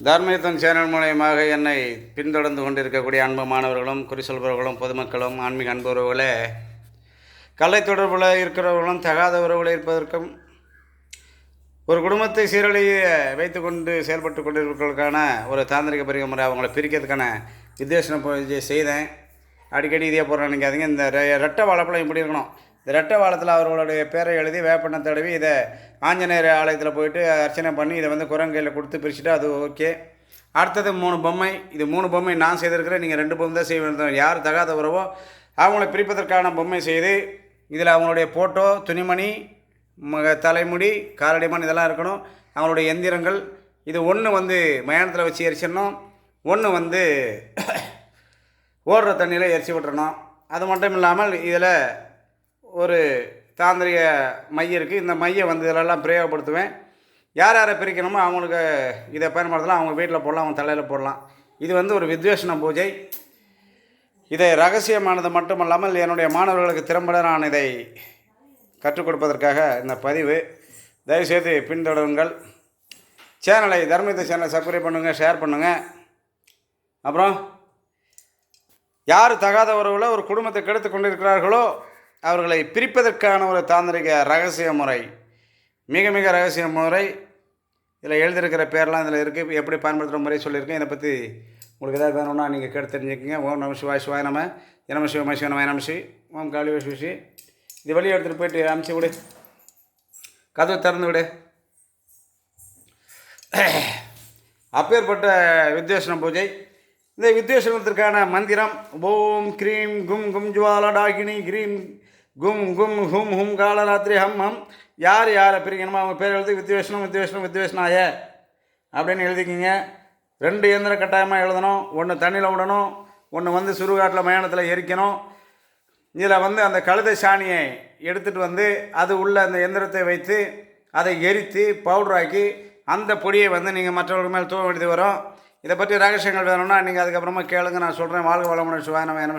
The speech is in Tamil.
தர்மயுத்தம் சேனல் மூலயமாக என்னை பின்தொடர்ந்து கொண்டிருக்கக்கூடிய அன்பு மாணவர்களும் குறிசொல்பவர்களும் பொதுமக்களும் ஆன்மீக அன்புறவுகளே கலை தொடர்பில் இருக்கிறவர்களும் தகாத உறவுகள் இருப்பதற்கும் ஒரு குடும்பத்தை சீரழிய வைத்துக்கொண்டு செயல்பட்டு கொண்டிருப்பவர்களுக்கான ஒரு தாந்திரிக பரிக முறை அவங்கள பிரிக்கிறதுக்கான வித்தியாசன செய்தேன். அடிக்கடி இதே போடுறேன் நினைக்காதீங்க இந்த ரெட்டை வளப்பழம் இப்படி இருக்கணும். இந்த ரெட்டை வாழத்தில் அவர்களுடைய பேரை எழுதி வேப்பண்ணம் தடவி இதை ஆஞ்சநேயர் ஆலயத்தில் போயிட்டு அர்ச்சனை பண்ணி இதை வந்து குரங்கையில் கொடுத்து பிரிச்சுட்டு அது ஓகே. அடுத்தது மூணு பொம்மை. இது மூணு பொம்மை நான் செய்திருக்கிறேன். நீங்கள் ரெண்டு பொம்மை தான் செய்ய வேண்டும். யார் தகாத உறவோ அவங்கள பிரிப்பதற்கான பொம்மை செய்து இதில் அவங்களுடைய ஃபோட்டோ துணிமணி மக தலைமுடி காலடிமண் இதெல்லாம் இருக்கணும். அவங்களுடைய எந்திரங்கள். இது ஒன்று வந்து மயானத்தில் வச்சு எரிச்சிடணும். ஒன்று வந்து ஓடுற தண்ணியில் எரிச்சு விட்டுறணும். அது மட்டும் இல்லாமல் இதில் ஒரு தாந்திரிக மையம் இருக்குது இந்த மையம் வந்து இதிலெல்லாம் பிரயோகப்படுத்துவேன். யார் யாரை பிரிக்கணுமோ அவங்களுக்கு இதை பயன்படுத்தலாம். அவங்க வீட்டில் போடலாம் அவங்க தலையில் போடலாம். இது வந்து ஒரு வித்வேஷன பூஜை. இதை ரகசியமானது மட்டுமல்லாமல் என்னுடைய மாணவர்களுக்கு திறம்பட நான் இதை கற்றுக் கொடுப்பதற்காக இந்த பதிவு. தயவுசெய்து பின்தொடருங்கள். சேனலை தர்மயுத்த சேனலை சப்ஸ்கிரைப் பண்ணுங்கள் ஷேர் பண்ணுங்கள் அப்புறம் யார் தகாத உறவில் ஒரு குடும்பத்தை கெடுத்து கொண்டிருக்கிறார்களோ அவர்களை பிரிப்பதற்கான ஒரு தாந்திரிக ரகசிய முறை மிக மிக ரகசிய முறை இதில் எழுதியிருக்கிற பேர்லாம் இதில் இருக்குது எப்படி பயன்படுத்துகிற முறை சொல்லியிருக்கேன். இதை பற்றி உங்களுக்கு ஏதாவது வேணும்னா நீங்கள் கேட்டு தெரிஞ்சுக்கோங்க. ஓம் நம சிவாய் சிவாய் நம. எனம சிவம சிவனம நமசி ஓம் காளி விஷி இது வெளியே எடுத்துகிட்டு போயிட்டு அமுச்சு விடு. கதவை திறந்து விடு. அப்பேற்பட்ட வித்வேஷன பூஜை. இந்த வித்வேஷனத்திற்கான மந்திரம் ஓம் க்ரீம் கும் கும் ஜுவாலா டாகினி க்ரீம் கும் கும் ஹும் ஹும் காலராத்திரி ஹம் ஹம். யார் யாரை பிரிக்கணுமோ அவங்க பேர் எழுதி வித்வேஷனம் வித்வேஷனம் வித்வேஷனாய அப்படின்னு எழுதிக்கிங்க. ரெண்டு இயந்திரம் கட்டாயமாக எழுதணும். ஒன்று தண்ணியில் விடணும். ஒன்று வந்து சுடுகாட்டில் மயானத்தில் எரிக்கணும். இதில் வந்து அந்த கழுத சாணியை எடுத்துகிட்டு வந்து அது உள்ள அந்த எந்திரத்தை வைத்து அதை எரித்து பவுடராக்கி அந்த பொடியை வந்து நீங்கள் மற்றவர்கள் மேல் தூவ வேண்டியது வரும். இதை பற்றி ரகசியங்கள் வேணும்னா நீங்கள் அதுக்கப்புறமா கேளுங்க. நான் சொல்கிறேன் வாழ்க வளமுடன். சிவாய நம்ம என்ன